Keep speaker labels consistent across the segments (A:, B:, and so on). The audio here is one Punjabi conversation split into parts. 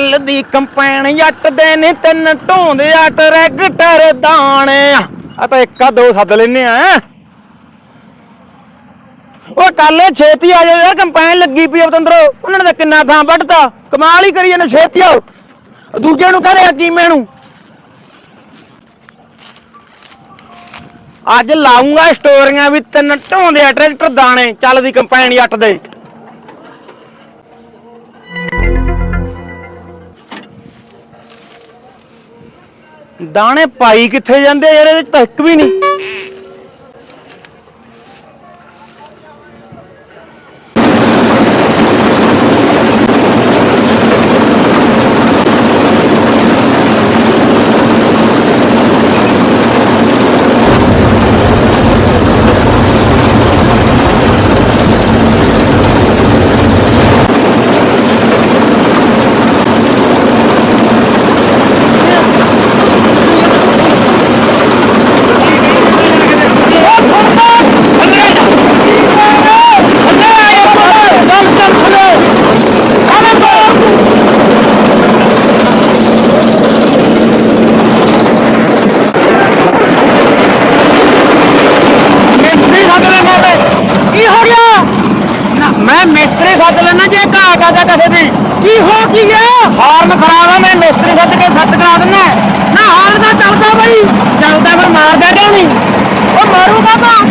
A: ਕੱਲ ਦੀ ਕੰਪੈਨ ਜੱਟ ਦੇ ਨੇ ਤਿੰਨ ਢੋਂਦੇ ਆ ਟਰੈਕਟਰ ਦਾਣੇ। ਆ ਤਾਂ ਇੱਕਾ ਦੋ ਸੱਦ ਲੈਨੇ ਆ। ਉਹ ਕੱਲ ਛੇਤੀ ਆ ਜਾ ਯਾਰ, ਕੰਪੈਨ ਲੱਗੀ ਪਈ ਬਤੰਦਰੋ ਉਹਨਾਂ ਨੇ ਤਾਂ ਕਿੰਨਾ ਥਾਂ ਵੱਢਤਾ। ਕਮਾਲ ਹੀ ਕਰੀ ਜਾਂਦੇ ਛੇਤੀ ਆਓ। ਦੂਜੇ ਨੂੰ ਕਹ ਰਿਹਾ ਕੀਮੇ ਨੂੰ। ਅੱਜ ਲਾਉਂਗਾ ਸਟੋਰੀਆਂ ਵੀ ਤਿੰਨ ਢੋਂਦੇ ਆ, ਟਰੈਕਟਰ ਦਾਣੇ ਚੱਲਦੀ ਕੰਪੈਨ ਜੱਟ ਦੇ ਦਾਣੇ ਪਾਈ ਕਿੱਥੇ ਜਾਂਦੇ ਯਾਰ ਇਹਦੇ ਚ ਤਾਂ ਇੱਕ ਵੀ ਨਹੀਂ ਮਿਸਤਰੀ ਸੱਦ ਲੈਣਾ ਵੇ ਕੀ ਹੋ ਗਿਆ ਨਾ ਮੈਂ ਮਿਸਤਰੀ ਸੱਦ ਲੈਣਾ ਜੇ ਘਾ ਕਾਦਾ ਕਸੇ ਵੀ ਕੀ ਹੋ ਕੀ ਗਿਆ ਹਾਰਨ ਖਰਾਬ ਆ ਮੈਂ ਮਿਸਤਰੀ ਸੱਦ ਕੇ ਸੱਤ ਕਰਾ ਦਿੰਦਾ। ਨਾ ਹਾਰਨ ਦਾ ਚੱਲਦਾ ਬਈ। ਚੱਲਦਾ ਫਿਰ ਮਾਰਦਾ ਕਿਉਂ ਨਹੀਂ? ਉਹ ਮਾਰੂਗਾ ਤਾਂ।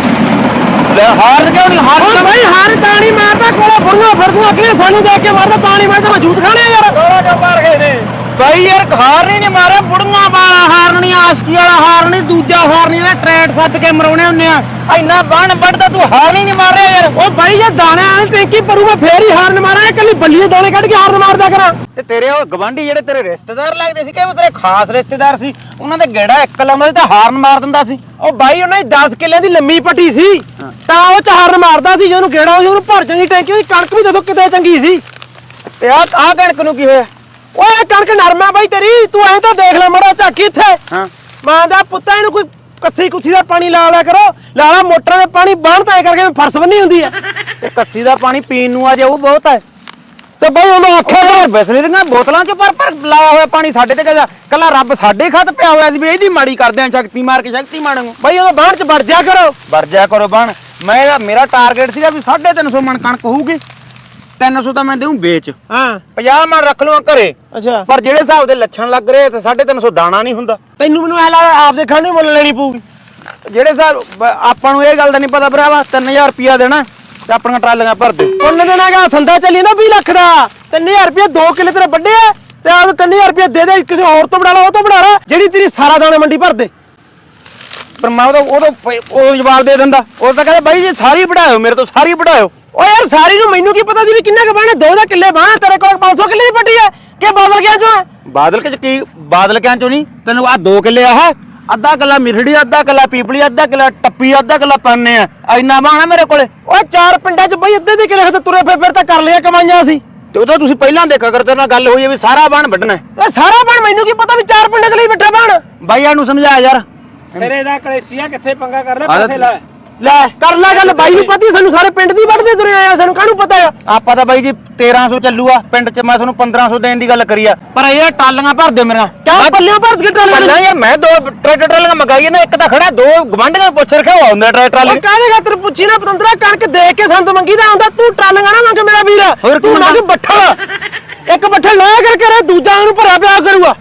A: ਲੈ ਹਾਰਨ ਕਿਉਂ ਨਹੀਂ? ਹਾਰਨ ਬਈ ਹਾਰ ਤਾਣੀ ਮਾਰਦਾ ਕੋਲੇ ਬੁੜੀਆਂ ਫਿਰਦੀਆਂ ਕਿ ਸਾਨੂੰ ਦੇਖ ਕੇ ਮਾਰਦਾ ਤਾਣੀ ਮਾਰਦਾ ਮੈਂ ਜੂਤ ਖਾਣੇ ਯਾਰ। ਕਿਉਂ ਮਾਰ ਗਏ ਨੇ? ਬਈ ਯਾਰ ਹਾਰਨ ਹੀ ਨਹੀਂ ਮਾਰਿਆ ਬੁੜੀਆਂ ਵਾਲਾ ਹਾਰਨ ਨਹੀਂ ਆਸ਼ਕੀ ਵਾਲਾ ਹਾਰਨ ਨਹੀਂ ਦੂਜਾ ਹਾਰਨ ਨਹੀਂ ਨਾ ਟਰੈਟ ਸੱਦ ਕੇ ਮਰਾਉਣੇ ਹੁੰਨੇ ਆ। ਇੰਨਾ ਬਾਣ ਵੱਢਦਾ ਤੂੰ ਹਾਰਨ ਹੀ ਨਹੀਂ ਮਾਰਿਆ ਯਾਰ। ਉਹ ਬਾਈ ਜੇ ਦਾਣੇ ਆਂ ਟੈਂਕੀ ਭਰੂਗਾ ਫੇਰ ਹੀ ਹਾਰਨ ਮਾਰਾਂ ਇਕੱਲੀ ਬੱਲੀਏ ਦਾਣੇ ਕੱਢ ਕੇ ਹਾਰਨ ਮਾਰਦਾ ਕਰਾਂ। ਤੇ ਤੇਰੇ ਉਹ ਗਵਾਂਢੀ ਜਿਹੜੇ ਤੇਰੇ ਰਿਸ਼ਤੇਦਾਰ ਲੱਗਦੇ ਸੀ ਕਿ ਉਹ ਤੇਰੇ ਖਾਸ ਰਿਸ਼ਤੇਦਾਰ ਸੀ? ਉਹਨਾਂ ਦੇ ਗੇੜਾ ਇੱਕ ਲਾਉਂਦਾ ਸੀ ਤਾਂ ਹਾਰਨ ਮਾਰ ਦਿੰਦਾ ਸੀ।
B: ਉਹ ਬਾਈ ਉਹਨਾਂ ਦੀ 10 ਕਿੱਲਿਆਂ ਦੀ ਲੰਮੀ ਪੱਟੀ ਸੀ ਤਾਂ ਉਹ ਚ ਹਾਰਨ ਮਾਰਦਾ ਸੀ ਜਿਹਨੂੰ ਗੇੜਾ ਹੋਈ ਉਹਨੂੰ ਭਰ ਜਾਂਦੀ ਟੈਂਕੀ ਉਹਦੀ ਕਣਕ ਵੀ ਦੇਖੋ ਕਿਤੇ ਚੰਗੀ ਸੀ।
A: ਤੇ ਆ ਆ ਕਣਕ ਨੂੰ ਕੀ ਹੋਇਆ?
B: ਓਏ ਕਣਕ ਨਰਮ ਆ ਬਾਈ ਤੇਰੀ ਤੂੰ ਐਂ ਤਾਂ ਦੇਖ ਲੈ ਮੜਾ ਝਾਕੀ ਇੱਥੇ।
A: ਹਾਂ।
B: ਮਾਂ ਦਾ ਪੁੱਤਾਂ ਇਹਨੂੰ ਕੋਈ ਕੱਸੀ ਕੁੱਸੀ ਦਾ ਪਾਣੀ ਲਾ ਲਿਆ ਕਰੋ। ਲਾਲਾ ਮੋਟਰਾਂ ਦੇ ਪਾਣੀ ਬਾਹਣ ਤਾਂ ਐਂ ਕਰਕੇ ਫਰਸ ਬੰਨੀ ਹੁੰਦੀ ਆ।
A: ਤੇ ਕੱਸੀ ਦਾ ਪਾਣੀ ਪੀਣ ਨੂੰ ਆ ਜੇ ਉਹ ਬਹੁਤ ਹੈ ਤੇ ਬਈ ਉਹਨੂੰ ਆਖਿਆ ਬਿਸਲਰੀ ਦੀਆਂ ਬੋਤਲਾਂ ਚ ਪਰ ਪਰ ਲਾਇਆ ਹੋਇਆ ਪਾਣੀ ਸਾਡੇ ਤੇ ਕੱਲਾ ਕੱਲਾ ਰੱਬ ਸਾਡੇ ਖਤ ਪਿਆ ਹੋਇਆ ਸੀ ਵੀ ਇਹਦੀ ਮਾੜੀ ਕਰਦੇ ਆ ਸ਼ਕਤੀ ਮਾਰ ਕੇ ਸ਼ਕਤੀ ਮਾਰਾਂਗੇ
B: ਬਾਈ ਉਹ ਬਾਹਣ ਚ ਵੜ ਜਾ ਕਰੋ।
A: ਵੜ ਜਾ ਕਰੋ ਬਣ। ਮੈਂ ਮੇਰਾ ਟਾਰਗੇਟ ਸੀਗਾ ਵੀ 350 ਮਣ ਕਣਕ ਹੋਊਗੀ। 300 ਤਾਂ ਮੈਂ ਦੇਉਂ ਵੇਚ।
B: ਹਾਂ।
A: 50 ਮਣ ਰੱਖ ਲਵਾਂ ਘਰੇ।
B: ਅੱਛਾ।
A: ਪਰ ਜਿਹੜੇ ਹਿਸਾਬ ਦੇ ਲੱਛਣ ਲੱਗ ਰਹੇ ਤੇ 350 ਦਾਣਾ ਨਹੀਂ ਹੁੰਦਾ।
B: ਤੈਨੂੰ ਮੈਨੂੰ ਐ ਲੱਗਦਾ ਆਪਦੇ ਖਾਣੇ ਮੁੱਲ ਲੈਣੀ ਪਊਗੀ।
A: ਜਿਹੜੇ ਹਿਸਾਬ ਬ- ਆਪਾਂ ਨੂੰ ਇਹ ਗੱਲ ਦਾ ਨਹੀਂ ਪਤਾ ਭਰਾਵਾ 3000 ਰੁਪਿਆ ਦੇਣਾ ਤੇ ਆਪਣੀਆਂ ਟਰਾਲੀਆਂ ਭਰ ਦੇ
B: ਉਹਨੇ ਦੇਣਾ ਗਾ ਸੰਦਾ ਚੱਲੀ ਨਾ 20 ਲੱਖ ਦਾ। 3000 ਰੁਪਏ 2 ਕਿੱਲੇ ਤੇਰੇ ਵੱਡੇ ਆ ਤੇ ਆਹ 3000 ਰੁਪਏ ਦੇ ਦੇ ਕਿਸੇ ਹੋਰ ਤੋਂ ਬਣਾ ਲਾ ਉਹ ਤੋਂ ਬਣਾ ਲਾ ਜਿਹੜੀ ਤੇਰੀ ਸਾਰਾ ਦਾਣੇ ਮੰਡੀ ਭਰ ਦੇ।
A: ਪਰ ਮੈਂ ਉਹਦਾ ਉਹ ਜਵਾਬ ਦੇ ਦਿੰਦਾ। ਉਹ ਤਾਂ ਕਹਿੰਦਾ ਬਾਈ ਜੀ ਸਾਰੀ ਵਢਾਇਓ ਮੇਰੇ ਤੋਂ ਸਾਰੀ ਵਢਾਇਓ।
B: ਓ ਯਾਰ ਸਾਰੀ ਨੂੰ ਮੈਨੂੰ ਕੀ ਪਤਾ ਸੀ ਵੀ ਕਿੰਨੇ ਕ ਬਾਣੇ? ਦੋ ਦਾ ਕਿੱਲੇ ਬਾਣਾ ਤੇਰੇ ਕੋਲ 500 ਕਿੱਲੇ ਦੀ ਪੱਟੀ ਹੈ ਕਿ ਬਦਲ ਗਿਆ ਚੋਂ ਹੈ?
A: ਬਾਦਲ ਕੇ ਚ ਕੀ ਬਾਦਲ ਕਿਆਂ ਚੋਂ ਨਹੀਂ? ਤੈਨੂੰ ਆ ਦੋ ਕਿੱਲੇ ਆਹ ਅੱਧਾ ਕਿੱਲਾ ਮਿਰੜੀ ਅੱਧਾ ਕਿੱਲਾ ਪੀਪਲੀ ਅੱਧਾ ਕਿੱਲਾ ਟੱਪੀ ਅੱਧਾ ਕਿੱਲਾ ਪੰਨੇ ਆ। ਇੰਨਾ ਬਾਣਾ ਮੇਰੇ ਕੋਲੇ।
B: ਓਏ ਚਾਰ ਪਿੰਡਾਂ 'ਚ ਬਈ ਅੱਧੇ ਦੇ ਕਿੱਲੇ ਤੇ ਤੁਰੇ ਫਿਰ ਫਿਰ ਤਾਂ ਕਰ ਲਿਆ ਕਮਾਈਆਂ ਸੀ
A: ਤੇ ਉਹਦਾ ਤੁਸੀਂ ਪਹਿਲਾਂ ਦੇਖਿਆ ਕਰ ਤੇਰੇ ਨਾਲ ਗੱਲ ਹੋਈ ਹੈ ਵੀ ਸਾਰਾ ਬਾਣ ਵੱਢਣਾ ਹੈ।
B: ਇਹ ਸਾਰਾ ਬਣ ਮੈਨੂੰ ਕੀ ਪਤਾ ਵੀ ਚਾਰ ਪਿੰਡਾਂ 'ਚ ਲਈ ਬੈਠਾ ਬਣ?
A: ਬਾਈਆਂ ਨੂੰ ਸਮਝਾ ਯਾਰ।
C: ਸਿਰੇ ਦਾ ਕਲੇਸੀਆ ਕਿੱਥੇ ਪੰਗਾ ਕਰ ਲੈ ਪੈਸੇ ਲੈ।
B: ਲੈ ਕਰ ਲੈ ਗੱਲ ਬਾਈ ਨੂੰ ਪਤਾ ਸਾਨੂੰ ਸਾਰੇ ਪਿੰਡ ਦੀ ਵੱਢਦੇ ਤੁਰੇ ਆਏ ਆ ਸਾਨੂੰ ਕਾਹਨੂੰ ਪਤਾ ਆ?
A: ਆਪਾਂ ਤਾਂ ਬਾਈ ਜੀ 1300 ਚੱਲੂ ਆ ਪਿੰਡ ਚ ਮੈਂ ਤੁਹਾਨੂੰ 1500 ਦੇਣ ਦੀ ਗੱਲ ਕਰੀ ਆ। ਪਰ ਇਹ ਟਾਲੀਆਂ ਭਰ ਦਿਓ ਮੇਰੀਆਂ।
B: ਕਿਉਂ ਪੱਲਿਆਂ ਭਰ ਕੇ ਟਰਾਲੇ
A: ਪੱਲਾ ਯਾਰ ਮੈਂ ਦੋ ਟਰੈਕਟਰ ਟਰਾਲੀਆਂ ਮੰਗਾਈਆਂ ਨੇ ਇੱਕ ਤਾਂ ਖੜਾ ਦੋ ਗਵੰਡੀਆਂ ਪੁੱਛ ਰੱਖਿਆ ਹੁੰਦਾ ਟਰੈਕਟਰ ਟਰਾਲੀ।
B: ਕਾਹਦੇ ਖਾਤਰ ਪੁੱਛੀ ਨਾ ਪਤੰਦਰਾ ਕਣਕ ਦੇਖ ਕੇ ਸੰਤ ਮੰਗੀ ਦਾ ਆਉਂਦਾ ਤੂੰ ਟਰਾਲੀਆਂ ਨਾ ਮੰਗ ਮੇਰਾ ਵੀਰ। ਤੂੰ ਮੰਗ? ਬੱਠਲ। ਇੱਕ ਬੱਠਲ ਨਾ ਕਰਕੇ ਰੇ ਦੂਜਾ ਉਹਨੂੰ ਭਰਿਆ ਪਿਆ ਕਰੂਗਾ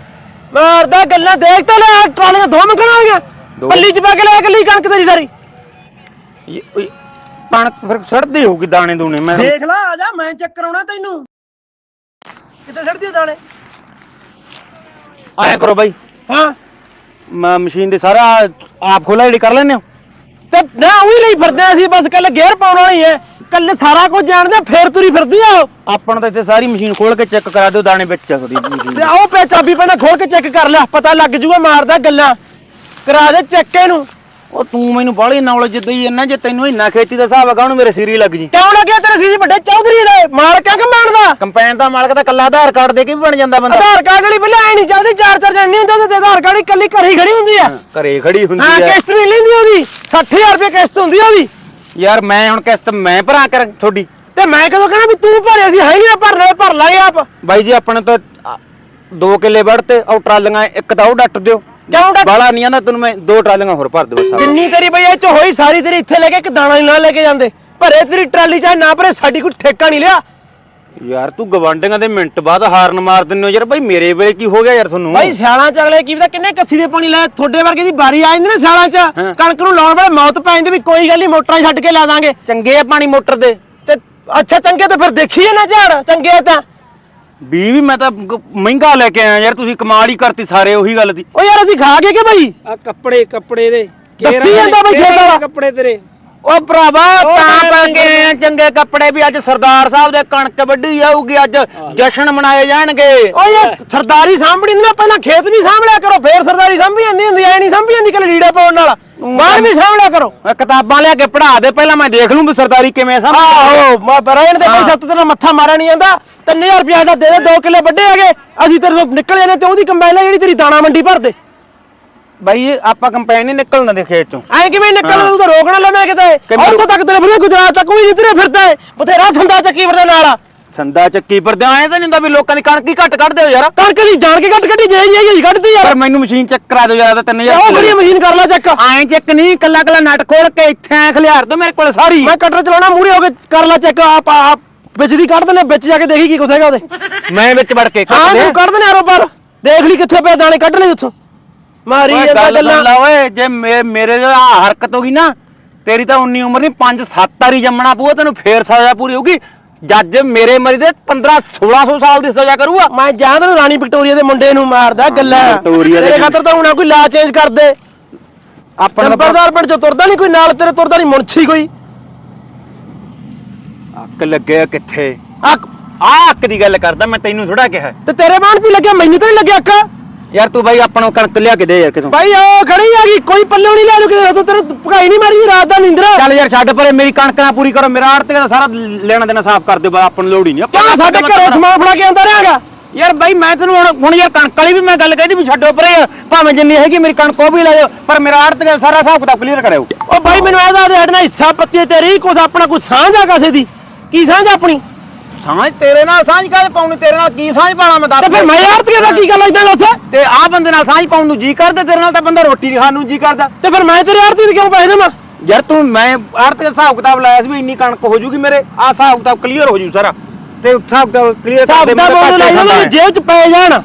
B: ਮਾਰਦਾ ਗੱਲਾਂ ਦੇਖ ਤਾਂ ਲੈ ਟਰਾਲੀਆਂ ਦੋ ਮੰਗਣ
A: ਦੋ।
B: ਪੱਲੀ ਚ ਪਾ ਕੇ ਲੈ ਕੱਲੀ ਕਣਕ ਤੇਰੀ ਸਾਰੀ।
A: ਕਣਕ ਫਿਰ ਸੜਦੀ ਹੋਊਗੀ ਦਾਣੇ ਦੂਣੇ ਮੈਂ
B: ਦੇਖ ਲੈ ਆ ਜਾ ਮੈਂ ਚੈੱਕ ਕਰਾਉਣਾ ਤੈਨੂੰ। ਕਿੱਥੇ ਛੱਡਦੀ ਆ ਦਾਣੇ?
A: ਆਇਆ ਕਰੋ ਬਾਈ।
B: ਹਾਂ।
A: ਮੈਂ ਮਸ਼ੀਨ ਦੇ ਸਾਰਾ ਆਪ ਖੋਲਾ ਜਿਹੜੀ ਕਰ ਲੈਨੇ ਹੋ।
B: ਤੇ ਨਾ ਉਹੀ ਲਈ ਫਿਰਦੇ ਆ ਅਸੀਂ ਬਸ ਕੱਲ ਗੇਅਰ ਪਾਉਣ ਵਾਲੀ ਹੈ। ਕੱਲ ਸਾਰਾ ਕੁਝ ਜਾਣਦੇ ਆ, ਫੇਰ ਤੁਰੀ ਫਿਰਦੀ ਆ ਉਹ।
A: ਆਪਾਂ ਨੂੰ ਤਾਂ ਇੱਥੇ ਸਾਰੀ ਮਸ਼ੀਨ ਖੋਲ ਕੇ ਚੈੱਕ ਕਰਾ ਦਿਓ ਦਾਣੇ ਵਿੱਚ। ਚੱਕਦੀ
B: ਤੇ ਉਹ ਪੇ ਚਾਬੀ ਪਹਿਲਾਂ ਖੋਲ ਕੇ ਚੈੱਕ ਕਰ ਲੈ ਪਤਾ ਲੱਗ ਜੂਗਾ ਮਾਰਦਾ ਗੱਲਾਂ। ਕਰਾ ਦੇ ਚੈੱਕ ਇਹਨੂੰ।
A: ਉਹ ਤੂੰ ਮੈਨੂੰ ਬਾਹਲੀ ਨੌਲੇਜ ਦਈ ਇੰਨਾ ਜੇ ਤੈਨੂੰ ਇੰਨਾ ਖੇਤੀ ਦਾ ਹਿਸਾਬ ਹੈਗਾ ਮੇਰੇ ਸਿਰ ਹੀ ਲੱਗ ਜੀ।
B: ਕਿਉਂ ਲੱਗਿਆ ਤੇਰੇ ਸੀ ਵੱਡੇ? ਚੌਧਰੀ ਦੇ ਮਾਲਕਾਂ ਕਿ ਮਾਣਦਾ
A: ਕੰਪੈਨ ਦਾ ਮਾਲਕ ਤਾਂ ਕੱਲਾ ਆਧਾਰ ਕਾਰਡ ਦੇ ਕੇ ਵੀ ਬਣ ਜਾਂਦਾ ਬੰਦਾ।
B: ਆਧਾਰ ਕਾਰਡ ਵਾਲੀ ਪਹਿਲਾਂ ਐ ਨਹੀਂ ਚੱਲਦੀ ਚਾਰ ਚਾਰ ਜਣ ਨਹੀਂ ਹੁੰਦਾ ਤੇ ਆਧਾਰ ਕਾਰਡ ਇਕੱਲੀ ਘਰੇ ਹੀ ਖੜੀ ਹੁੰਦੀ ਆ।
A: ਘਰੇ ਖੜੀ ਹੁੰਦੀ
B: ਹਾਂ
A: ਹੈ
B: ਕਿਸ਼ਤ ਨਹੀਂ ਲੈਂਦੀ ਉਹਦੀ 60000 ਰੁਪਏ ਕਿਸ਼ਤ ਹੁੰਦੀ ਆ ਉਹਦੀ।
A: ਯਾਰ ਮੈਂ ਹੁਣ ਕਿਸ਼ਤ ਮੈਂ ਭਰਾ ਕਰ ਤੁਹਾਡੀ।
B: ਤੇ ਮੈਂ ਕਦੋਂ ਕਹਿਣਾ ਵੀ ਤੂੰ ਭਰਿਆ ਸੀ ਹੈ ਨਹੀਂ ਭਰਨਾ ਭਰ ਲਾਂਗੇ ਆਪ।
A: ਬਾਈ ਜੀ ਆਪਣੇ ਤਾਂ ਦੋ ਕਿੱਲੇ ਵੜ ਤੇ ਉਹ ਟਰਾਲੀਆਂ ਇੱਕ ਤਾਂ ਉਹ ਡੱਟ ਦਿਓ।
B: ਡੱਟ-
A: ਬਾਲਾ ਨਹੀਂ ਆਂਦਾ ਤੈਨੂੰ ਮੈਂ ਦੋ ਟਰਾਲੀਆਂ ਹੋਰ ਭਰ ਬਸ
B: ਜਿੰਨੀ ਤੇਰੀ ਬਈ ਇਹ ਚ ਹੋਈ ਸਾਰੀ ਤੇਰੀ ਇੱਥੇ ਲੈ ਕੇ ਇੱਕ ਦਾਣਾ ਹੀ ਨਾ ਲੈ ਕੇ ਜਾਂਦੇ। ਭਰੇ ਤੇਰੀ ਟਰਾਲੀ ਚਾਹੇ ਨਾ ਭਰੇ ਸਾਡੀ ਕੋਈ ਠੇਕਾ ਨਹੀਂ ਲਿਆ।
A: ਯਾਰ ਤੂੰ ਗਵਾਂਡੀਆਂ ਦੇ ਮਿੰਟ ਬਾਅਦ ਹਾਰਨ ਮਾਰ ਦਿੰਦੇ ਹੋ। ਯਾਰ ਬਾਈ ਮੇਰੇ ਵੇਲੇ ਕੀ ਹੋ ਗਿਆ ਯਾਰ ਤੁਹਾਨੂੰ?
B: ਬਾਈ ਸਿਆਲਾਂ ਚ ਅਗਲੇ ਕੀ ਪਤਾ ਕਿੰਨੇ ਕੱਸੀ ਦੇ ਪਾਣੀ ਲਾਇਆ ਤੁਹਾਡੇ ਵਰਗੇ ਦੀ ਵਾਰੀ ਆ ਜਾਂਦੀ ਨਾ ਸਿਆਲਾਂ ਚ। ਕਣਕ ਨੂੰ ਲਾਉਣ ਵੇਲੇ ਮੌਤ ਪੈ ਜਾਂਦੀ ਵੀ ਕੋਈ ਗੱਲ ਨਹੀਂ ਮੋਟਰਾਂ ਛੱਡ ਕੇ ਲਾ ਦਾਂਗੇ।
A: ਚੰਗੇ ਆ ਪਾਣੀ ਮੋਟਰ ਦੇ।
B: ਤੇ ਅੱਛਾ ਚੰਗੇ ਤੇ ਫਿਰ ਦੇਖੀਏ ਨਾ ਝਾੜ ਚੰਗੇ ਤਾਂ।
A: ਵੀ ਵੀ ਮੈਂ ਤਾਂ ਗ- ਮਹਿੰਗਾ ਲੈ ਕੇ ਆਇਆ ਯਾਰ ਤੁਸੀਂ ਕਮਾਲ ਹੀ ਕਰਤੀ ਸਾਰੇ ਉਹੀ ਗੱਲ ਦੀ।
B: ਓ ਯਾਰ ਅਸੀਂ ਖਾ ਕੇ ਕਿ ਬਾਈ?
C: ਆ ਕੱਪੜੇ ਕੱਪੜੇ ਦੇ।
B: ਦੱਸੀ ਜਾਂਦਾ ਬਈ
C: ਕਿਹੜੇ
B: ਖੇਤ।
C: ਕੱਪੜੇ ਤੇਰੇ।
A: ਉਹ ਭਰਾਵਾ
C: ਉਹ
A: ਤਾਂ ਪਾ ਕੇ ਆਏ ਆ ਚੰਗੇ ਕੱਪੜੇ ਵੀ ਅੱਜ ਸਰਦਾਰ ਸਾਹਿਬ ਦੇ ਕਣਕ ਵੱਢੀ ਜਾਊਗੀ ਅੱਜ ਜਸ਼ਨ ਮਨਾਏ ਜਾਣਗੇ।
B: ਓ ਯਾਰ ਸਰਦਾਰੀ ਸਾਂਭਣੀ ਨਾ ਪਹਿਲਾਂ ਖੇਤ ਵੀ ਸਾਂਭ ਲਿਆ ਕਰੋ ਫੇਰ ਸਰਦਾਰੀ ਸਾਂਭੀ ਜਾਂਦੀ ਹੁੰਦੀ ਐ ਨਹੀਂ ਸਾਂਭੀ ਜਾਂਦੀ ਕਿ ਲੀੜੇ ਪਾਉਣ ਨਾਲ। ਬਾਹਰ ਵੀ ਲਿਆ ਕਰੋ।
A: ਮੈਂ ਕਿਤਾਬਾਂ ਲਿਆ ਕੇ ਪੜ੍ਹਾ ਦੇ ਪਹਿਲਾਂ ਮੈਂ ਦੇਖ ਲੂੰ ਵੀ ਸਰਦਾਰੀ ਕਿਵੇਂ ਸਭ
B: ਆਹੋ ਮੈਂ ਬਰਾਇਣ ਦੇ। ਕੋਈ ਸੱਤ ਤੇਰਾ ਮੱਥਾ ਮਾਰਿਆ ਨਹੀਂ ਜਾਂਦਾ। 3000 ਰੁਪਏ ਦਾ ਦੇ ਦੇ 2 ਕਿੱਲੇ ਵੱਡੇ ਹੈਗੇ ਅਸੀਂ ਤੇਰੇ ਤੋਂ ਨਿਕਲ ਜਾਂਦੇ ਤੇ ਉਹਦੀ ਕੰਬਾਈਨ ਹੈ ਜਿਹੜੀ ਤੇਰੀ ਦਾਣਾ ਮੰਡੀ ਭਰ ਦੇ।
A: ਬਾਈ ਇਹ ਆਪਾਂ ਕੰਪੈਨ ਨਹੀਂ ਨਿਕਲਣ ਦੇ ਖੇਤ ਚੋਂ।
B: ਐਂ ਕਿਵੇਂ ਨਿਕਲਦਾ ਤੂੰ ਤਾਂ ਰੋਕਣਾ ਲੈਣਾ ਕਿਤੇ।
A: ਕਿਵੇਂ
B: ਉੱਥੋਂ ਤੱਕ ਤੇਰੇ ਫਿਰ ਗੁਜਰਾਤ ਤੱਕ ਵੀ ਜਿੱਤਰੇ ਫਿਰਦਾ ਹੈ ਬਥੇਰਾ ਸੰਦਾ ਚੱਕੀ ਫਿਰਦਾ ਨਾਲ।
A: ਸੰਦਾ ਚੱਕੀ ਫਿਰਦੇ ਆਏ ਤਾਂ ਨਹੀਂ ਹੁੰਦਾ ਵੀ ਲੋਕਾਂ ਦੀ ਕਣਕ ਹੀ ਘੱਟ ਕੱਢਦੇ ਹੋ ਯਾਰ।
B: ਕਣਕ ਦੀ ਜਾਣ ਕੇ ਕੱਟ ਕੱਢੀ ਜੇ ਜੀ ਕੱਢਦੀ ਯਾਰ।
A: ਪਰ ਮੈਨੂੰ ਮਸ਼ੀਨ ਚੈੱਕ ਕਰਾ ਦਿਓ ਯਾਰ ਤਾਂ 3000
B: ਉਹ ਖੜੀ ਮਸ਼ੀਨ ਕਰ ਲੈ ਚੱਕ।
A: ਐਂ ਚੈੱਕ ਨਹੀਂ ਕੱਲਾ ਕੱਲਾ ਨਟ ਖੋਲ ਕੇ ਇੱਥੇ ਐ ਖਲਿਆਰ ਦੋ ਮੇਰੇ ਕੋਲ ਸਾਰੀ।
B: ਮੈਂ ਕਟਰ ਚਲਾਉਣਾ ਮੂਰੇ ਹੋ ਕੇ ਕਰ ਲੈ ਚੱਕ ਆਪ ਆਪ ਵਿੱਚ ਦੀ ਕੱਢ ਦਿੰਦੇ ਵਿੱਚ ਜਾ ਕੇ ਦੇਖੀ ਕੀ ਕੁਛ ਹੈਗਾ ਉਹਦੇ।
A: ਮੈਂ ਵਿੱਚ ਵੜ ਕੇ
B: ਹਾਂ
A: ਕੱਢ ਦੇ
B: ਤੂੰ ਕੱਢ ਦਿੰਦੇ ਆਰੋ ਪਰ। ਦੇਖ ਲਈ ਕਿੱਥੇ ਪਏ ਦਾਣੇ ਕੱਢ ਲੈ ਉੱਥੋਂ। ਮਾਰੀ ਜਾਂਦਾ
A: ਗੱਲ ਓਏ ਜੇ ਮੇਰੇ ਜੋ ਆ ਹਰਕਤ ਹੋ ਗਈ ਨਾ ਤੇਰੀ ਤਾਂ 19 ਉਮਰ ਨਹੀਂ 5 7 ਵਾਰੀ ਜੰਮਣਾ ਪਊਗਾ ਤੈਨੂੰ ਫੇਰ ਸਜ਼ਾ ਪੂਰੀ ਹੋਊਗੀ। ਜੱਜ ਮੇਰੇ ਮਰੀ ਦੇ 15 1600 ਸਾਲ ਦੀ ਸਜ਼ਾ ਕਰੂਗਾ।
B: ਮੈਂ ਜਾਂ ਤੈਨੂੰ ਰਾਣੀ ਵਿਕਟੋਰੀਆ ਦੇ ਮੁੰਡੇ ਨੂੰ ਮਾਰਦਾ ਗੱਲਾਂ।
A: ਵਿਕਟੋਰੀਆ ਦੇ
B: ਤੇਰੇ ਖਾਤਰ ਤਾਂ ਹੁਣ ਕੋਈ ਲਾ ਚੇਂਜ ਕਰ ਦੇ
A: ਆਪਣਾ
B: ਨੰਬਰਦਾਰ ਪਿੰਡ ਚੋਂ ਤੁਰਦਾ ਨਹੀਂ ਕੋਈ ਨਾਲ ਤੇਰੇ ਤੁਰਦਾ ਨਹੀਂ ਮੁਨਸ਼ੀ ਕੋਈ।
A: ਅੱਕ ਲੱਗਿਆ ਕਿੱਥੇ?
B: ਆ
A: ਆ ਅੱਕ ਦੀ ਗੱਲ ਕਰਦਾ ਮੈਂ ਤੈਨੂੰ ਥੋੜਾ ਕਿਹਾ।
B: ਤੇ ਤੇਰੇ ਬਾਣ ਚ ਲੱਗਿਆ ਮੈਨੂੰ ਤਾਂ ਨਹੀਂ ਲੱਗਿਆ ਅੱਕਾ।
A: ਯਾਰ ਤੂੰ ਬਾਈ ਆਪਾਂ ਨੂੰ ਕਣਕ ਲਿਆ ਕੇ ਦੇ ਯਾਰ ਕਿਥੋਂ
B: ਭਾਈ ਉਹ ਖੜੀ ਆ ਗਈ ਕੋਈ ਪੱਲੇ ਨਹੀਂ ਲੈ ਲੂ ਕਿਤੇ ਤੂੰ ਤੇਰੇ ਭਗਾਈ ਨਹੀਂ ਮਾਰੀ ਰਾਤ ਦਾ ਨੀਂਦਰਾ।
A: ਚੱਲ ਯਾਰ ਛੱਡ ਪਰੇ ਮੇਰੀ ਕਣਕ ਨਾ ਪੂਰੀ ਕਰੋ ਮੇਰਾ ਆੜਤ ਦਾ ਸਾਰਾ ਲੈਣਾ ਦੇਣਾ ਸਾਫ਼ ਕਰ ਦਿਓ ਬਸ ਆਪਾਂ ਨੂੰ ਲੋੜ ਹੀ ਨਹੀਂ।
B: ਕਿਉਂ ਸਾਡੇ ਘਰੇ ਸਮਾਨ ਫੜਾ ਕੇ ਆਉਂਦਾ ਰਿਹਾਗਾ।
A: ਯਾਰ ਬਾਈ ਮੈਂ ਤੈਨੂੰ ਹੁਣ ਹੁਣ ਯਾਰ ਕਣਕ ਵਾਲੀ ਵੀ ਮੈਂ ਗੱਲ ਕਹਿਦੀ ਵੀ ਛੱਡੋ ਪਰੇ ਭਾਵੇਂ ਜਿੰਨੀ ਹੈਗੀ ਮੇਰੀ ਕਣਕ ਉਹ ਵੀ ਲੈ ਜਾਓ ਪਰ ਮੇਰਾ ਆੜਤ ਦਾ ਸਾਰਾ ਹਿਸਾਬ ਕਿਤਾਬ ਕਲੀਅਰ ਕਰਿਓ
B: ਉਹ ਭਾਈ ਮੈਨੂੰ ਇਹਦਾ ਦੇ ਹਟਣਾ ਹਿੱਸਾ ਪੱਤੀ ਤੇਰੀ ਕੁਛ ਆਪਣਾ ਕੋਈ ਸਾਂਝ ਆ ਕਾਸੇ ਦੀ? ਕੀ ਸਾਂਝ ਆਪਣੀ?
A: ਸਾਂਝ ਤੇਰੇ ਨਾਲ ਸਾਂਝ ਕਾਹਦੇ ਪਾਉਣੀ? ਤੇਰੇ ਨਾਲ ਕੀ ਸਾਂਝ ਪਾਣਾ ਮੈਂ ਦੱਸ
B: ਤੇ ਫਿਰ ਮੈਂ ਯਾਰ ਤੇ ਦਾ ਕੀ ਗੱਲ ਇਦਾਂ ਦੱਸ?
A: ਤੇ ਆ ਬੰਦੇ ਨਾਲ ਸਾਂਝ ਪਾਉਣ ਨੂੰ ਜੀ ਕਰਦਾ ਤੇਰੇ ਨਾਲ ਤਾਂ ਬੰਦਾ ਰੋਟੀ ਨਹੀਂ ਖਾਣ ਨੂੰ ਜੀ ਕਰਦਾ।
B: ਤੇ ਫਿਰ ਮੈਂ ਤੇਰੇ ਆਰਤੀ ਤੇ ਕਿਉਂ ਪੈਸੇ ਦੇਵਾਂ?
A: ਯਾਰ ਤੂੰ ਮੈਂ ਆੜਤ ਦਾ ਹਿਸਾਬ ਕਿਤਾਬ ਲਾਇਆ ਸੀ ਵੀ ਇੰਨੀ ਕਣਕ ਹੋ ਜੂਗੀ ਮੇਰੇ ਆ ਹਿਸਾਬ ਕਿਤਾਬ ਕਲੀਅਰ ਹੋ ਜੂ ਸਾਰਾ। ਤੇ ਹਿਸਾਬ ਕਲੀਅਰ
B: ਹਿਸਾਬ ਕਿਤਾਬ ਉਹ ਲਾਈ ਜਾਂਦੇ ਜੇਬ ਚ ਪੈ ਜਾਣ।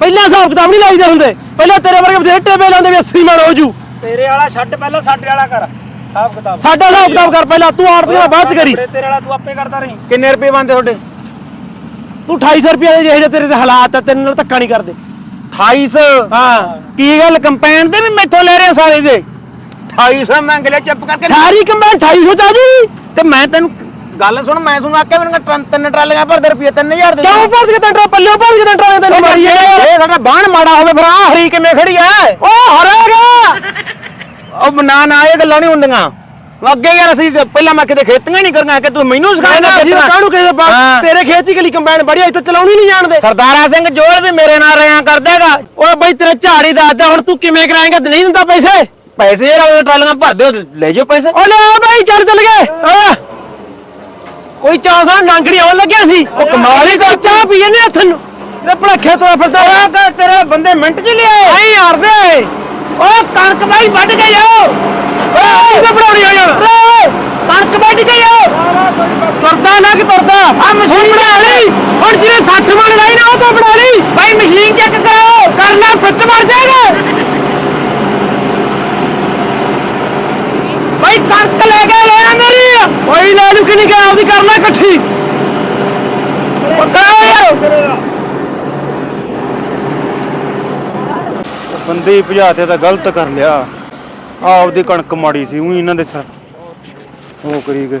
B: ਪਹਿਲਾਂ ਹਿਸਾਬ ਕਿਤਾਬ ਨਹੀਂ ਲਾਈਦੇ ਹੁੰਦੇ। ਪਹਿਲਾਂ ਤੇਰੇ ਵਰਗੇ ਬਥੇਰੇ ਟੇਬੇ ਲਾਉਂਦੇ ਵੀ 80 ਮਣ ਹੋ ਜੂ।
C: ਤੇਰੇ ਵਾਲਾ ਛੱਡ ਪਹਿਲਾਂ ਸਾਡੇ ਵਾਲਾ ਕਰ। ਹਿਸਾਬ ਕਿਤਾਬ
B: ਸਾਡਾ ਹਿਸਾਬ ਕਿਤਾਬ ਕਰ ਪਹਿਲਾਂ ਤੂੰ ਆਰਤੀ ਨਾਲ ਬਾਅਦ ਚ ਕਰੀ।
C: ਤੇਰੇ ਵਾਲਾ ਤੂੰ ਆਪੇ ਕਰਦਾ ਰਹੀਂ।
A: ਕਿੰਨੇ ਰੁਪਏ ਬੰਦੇ ਤੁਹਾਡੇ?
B: ਤੂੰ 2800 ਰੁਪਏ ਦੇ ਜਿਹੇ ਜਿਹੇ ਤੇਰੇ ਦੇ ਹਾਲਾਤ ਆ ਤੇਰੇ ਨਾਲ ਧੱਕਾ ਨਹੀਂ ਕਰਦੇ।
A: 2800
B: ਹਾਂ।
A: ਕੀ ਗੱਲ ਕੰਪੈਨ ਤੇ ਵੀ ਮੈਥੋਂ ਲੈ ਰਹੇ ਸਾਰੇ ਦੇ? 2800 ਮੰਗ ਲਿਆ ਚੁੱਪ ਕਰਕੇ
B: ਸਾਰੀ ਕੰਬਾਈਨ 2800 ਚ ਆ ਜੀ।
A: ਤੇ ਮੈਂ ਤੈਨੂੰ ਗੱਲ ਸੁਣ ਮੈਂ ਤੁਹਾਨੂੰ ਆਖਿਆ ਮੈਨੂੰ ਤਿੰਨ ਟਰਾਲੀਆਂ ਭਰਦੇ ਰੁਪਏ 3000 ਦੇ
B: ਕਿਉਂ ਭਰ ਕੇ ਤੰਟਰਾ ਪੱਲੇ ਭਰ ਕੇ ਤੰਟਰਾ ਤੈਨੂੰ ਮਾਰੀ
A: ਇਹ ਸਾਡਾ ਬਾਣ ਮਾੜਾ ਹੋਵੇ ਫਿਰ ਆ ਹਰੀ ਕਿਵੇਂ ਖੜੀ ਐ?
B: ਉਹ ਹਰੇਗਾ
A: ਉਹ ਨਾ ਨਾ ਇਹ ਗੱਲਾਂ ਨਹੀਂ ਹੁੰਦੀਆਂ। ਅੱਗੇ ਯਾਰ ਅਸੀਂ ਤੇ ਪਹਿਲਾਂ ਮੈਂ ਕਿਤੇ ਖੇਤੀਆਂ ਨਹੀਂ ਕਰੀਆਂ ਕਿ ਤੂੰ ਮੈਨੂੰ ਸਿਖਾਏਗਾ
B: ਨਾ
A: ਖੇਤੀਆਂ
B: ਕਾਹਨੂੰ ਕਿਸੇ। ਬਾਪ ਤੇਰੇ ਖੇਤ ਗਲੀ ਕੰਬਾਈਨ ਬੜੀ ਇੱਥੇ ਚਲਾਉਣੀ ਨਹੀਂ ਜਾਣਦੇ।
A: ਸਰਦਾਰਾ ਸਿੰਘ ਜੋਲ ਵੀ ਮੇਰੇ ਨਾਲ ਰਿਆਂ ਕਰਦਾਗਾ।
B: ਓਏ ਬਈ ਤੇਰੇ ਝਾੜੀ ਦੱਸਦਾ ਹੁਣ ਤੂੰ ਕਿਵੇਂ ਕਰਾਏਂਗਾ? ਤੇ ਨਹੀਂ ਦਿੰਦਾ ਪੈਸੇ?
A: ਪੈਸੇ ਯਾਰ ਉਹ ਟਰਾਲੀਆਂ ਭਰ ਦਿਓ ਲੈ ਜਾਓ ਪੈਸੇ।
B: ਓ ਲੈ ਬਈ ਚੱਲ ਚੱਲ ਗਏ। ਕੋਈ ਚਾਂਸ ਆ ਨਾਂਗੜੀ ਆਉਣ ਲੱਗਿਆ ਸੀ। ਉਹ ਕਮਾਲ ਹੀ ਕਰ ਚਾਹ ਪੀਏ ਨੇ ਹੱਥ ਨੂੰ। ਇਹ ਭੜਕੇ ਤੋਂ ਫਿਰਦਾ
A: ਤਾਂ ਤੇਰੇ ਬੰਦੇ ਮਿੰਟ ਚ ਲਿਆਏ।
B: ਐਂ ਯਾਰ ਦੇ ਓ ਕਣਕ ਬਾਈ ਵੱਢ ਕੇ ਜਾਓ ਓਏ ਕਿੱਥੇ ਬਣਾਉਣੀ ਆ ਯਾਰ ਕਣਕ ਵੱਢ ਕੇ ਜਾਓ ਤੁਰਦਾ ਨਾ ਕਿ ਤੁਰਦਾ ਆ ਮਸ਼ੀਨ ਬਣਾ ਲਈ। ਹੁਣ ਜਿਹਨੇ 60 ਮਣ ਲਾਈ ਨਾ ਉਹ ਤੋਂ ਬਣਾ ਲਈ। ਬਾਈ ਮਸ਼ੀਨ ਚੈੱਕ ਕਰਾਓ ਕਰਨਾ ਫਿੱਟ ਮਰ ਜਾਏਗਾ। ਬਾਈ ਕਣਕ ਲੈ ਕੇ ਲੈ ਆ ਮੇਰੀ। ਕੋਈ ਲੈ ਲੂ ਕਿ ਨਹੀਂ ਗਿਆ ਉਹਦੀ ਕਰ ਲੈ ਇਕੱਠੀ ਉਹ ਕਰਾਓ ਯਾਰ
A: ਬੰਦੇ ਹੀ ਭਜਾਤੇ ਤਾਂ ਗਲਤ ਕਰ ਲਿਆ। ਆਪਦੀ ਕਣਕ ਮਾੜੀ ਸੀ ਉਹੀ ਇਹਨਾਂ ਦੇ ਫਿਰ ਉਹ ਕਰੀ ਗਏ